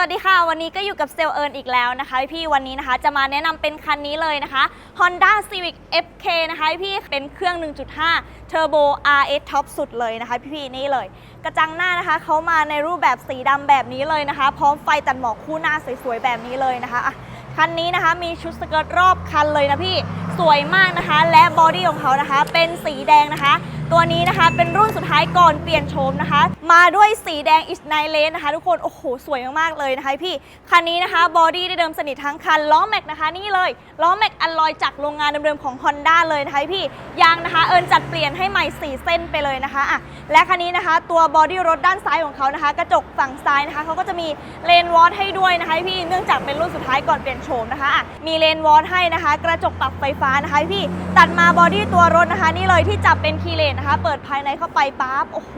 วัสดีค่ะ วันนี้ก็อยู่กับเซลเอิร์นอีกแล้วนะคะพี่วันนี้นะคะ จะมาแนะนำเป็นคันนี้เลยนะคะ Honda Civic FK นะคะพี่เป็นเครื่อง 1.5 Turbo RS Top สุดเลยนะคะ พี่ๆนี่เลย กระจังหน้านะคะเขามาในรูปแบบสีดำแบบนี้เลยนะคะ พร้อมไฟตัดหมอกคู่หน้าสวยๆแบบนี้เลยนะคะอะคันนี้นะคะมีชุดสเกิร์ตรอบคันเลยนะพี่สวยมากนะคะ และบอดี้ของเขานะคะ เป็นสีแดงนะคะ ตัวนี้นะคะเป็นรุ่นสุดท้ายก่อนเปลี่ยนโฉมนะคะ มาด้วยสีแดงอิสไนเลนนะคะ ทุกคน โอ้โห สวยมาก ๆ เลยนะคะพี่ คันนี้นะคะบอดี้ได้เดิมสนิททั้งคันล้อแม็กนะคะนี่เลยล้อแม็กอัลลอยจากโรงงานเดิมๆของ Honda เลยนะคะพี่ยางนะคะเอิญจัดเปลี่ยนให้ใหม่ 4 เส้นไปเลยนะคะอะและคันนี้นะคะ ตัวบอดี้รถด้านซ้ายของเขานะคะ กระจกฝั่งซ้ายนะคะเขาก็จะมีเลนวอร์ให้ด้วยนะคะพี่เนื่องจากเป็นรุ่นสุดท้ายก่อนเปลี่ยนโฉมนะคะอะมีเลนวอร์ให้นะคะ กระจกปรับไฟฟ้านะคะพี่ตัดมาบอดี้ตัวรถนะคะ นี่เลยที่จับเป็นคีเลนนะคะ เปิดภายในเข้าไปปั๊บ โอ้โห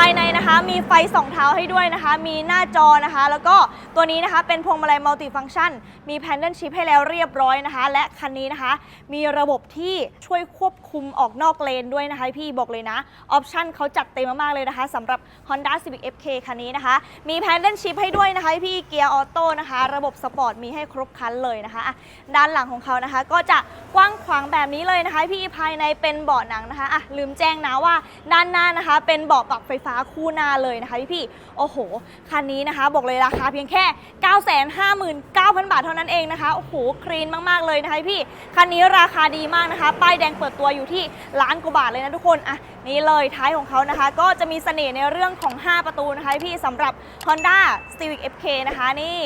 ภายในนะคะมีไฟสองเท้าให้ด้วยนะคะ มีหน้าจอนะคะ แล้วก็ตัวนี้นะคะเป็นพวงมาลัยมัลติฟัง c t ชัน มีแพนเดิลชิพให้แล้วเรียบร้อยนะคะ และคันนี้นะคะ มีระบบที่ช่วยควบคุมออกนอกเลนด้วยนะคะ พี่บอกเลยนะออปชันเขาจัดเต็มมากๆเลยนะคะสำหรับ Honda Civic FK คันนี้นะคะ มีแพนเดิลชิพให้ด้วยนะคะพี่เกียร์ออโต้นะคะ ระบบสปอร์ตมีให้ครบคันเลยนะคะอะด้านหลังของเขานะคะ ก็จะกว้างขวางแบบนี้เลยนะคะ พี่ภายในเป็นเบาะหนังนะคะอะลืมแจ้งนะว่าด้านหน้านะคะ เป็นเบาะปรับไฟฟ้าคู่หน้าเลยนะคะพี่พี่โอ้โห คันนี้นะคะบอกเลยราคาเพียงแค่ 959,000 บาทเท่านั้นเองนะคะ โอ้โห คลีนมาก ๆ เลยนะคะพี่ คันนี้ราคาดีมากนะคะ ป้ายแดงเปิดตัวอยู่ที่ล้านกว่าบาทเลยนะทุกคน อะ นี่เลยท้ายของเขานะคะ ก็จะมีเสน่ห์ในเรื่องของ 5 ประตูนะคะพี่สำหรับ Honda Civic FK นะคะนี่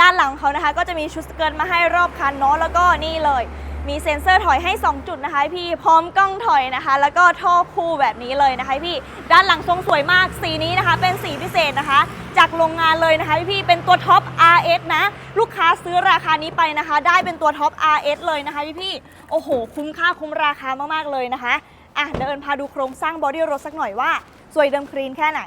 ด้านหลังของเขานะคะ ก็จะมีชุดสเกิร์ตมาให้รอบคันเนาะแล้วก็นี่เลย มีเซ็นเซอร์ถอยให้ 2 จุดนะคะพี่พร้อมกล้องถอยนะคะ แล้วก็ท่อคู่แบบนี้เลยนะคะพี่ด้านหลังทรงสวยมากสีนี้นะคะ เป็นสีพิเศษนะคะ จากโรงงานเลยนะคะพี่เป็นตัวท็อป RS นะ ลูกค้าซื้อราคานี้ไปนะคะ ได้เป็นตัวท็อป RS เลยนะคะพี่พี่โอ้โห คุ้มค่าคุ้มราคามากๆเลยนะคะอะเดินพาดูโครงสร้างบอดี้รถสักหน่อยว่า สวยเดิมคลีนแค่ไหน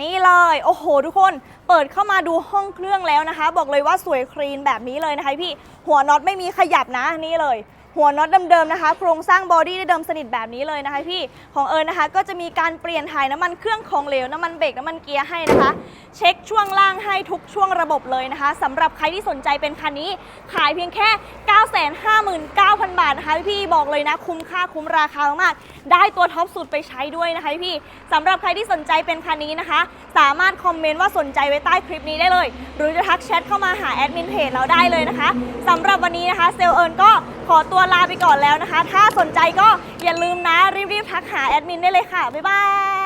นี่เลย โอ้โห ทุกคนเปิดเข้ามาดูห้องเครื่องแล้วนะคะ บอกเลยว่าสวยคลีนแบบนี้เลยนะคะพี่หัวน็อตไม่มีขยับนะนี่เลย หัวน็อตเดิมๆนะคะ โครงสร้างบอดี้ได้เดิมสนิทแบบนี้เลยนะคะพี่ของเอิญนะคะ ก็จะมีการเปลี่ยนถ่ายน้ำมันเครื่องของเหลวน้ำมันเบรกน้ำมันเกียร์ให้นะคะ เช็คช่วงล่างให้ทุกช่วงระบบเลยนะคะสำหรับใครที่สนใจเป็นคันนี้ ขายเพียงแค่ 959,000 บาทนะคะพี่บอกเลยนะ คุ้มค่าคุ้มราคามากได้ตัวท็อปสุดไปใช้ด้วยนะคะพี่สำหรับใครที่สนใจเป็นคันนี้นะคะ สามารถคอมเมนต์ว่าสนใจไว้ใต้คลิปนี้ได้เลย หรือจะทักแชทเข้ามาหาแอดมินเพจเราได้เลยนะคะสำหรับวันนี้นะคะเซลเอิญก็ขอตัวลาไปก่อนแล้วนะคะ ถ้าสนใจก็อย่าลืมนะรีบๆทักหาแอดมินได้เลยค่ะ บ๊ายบาย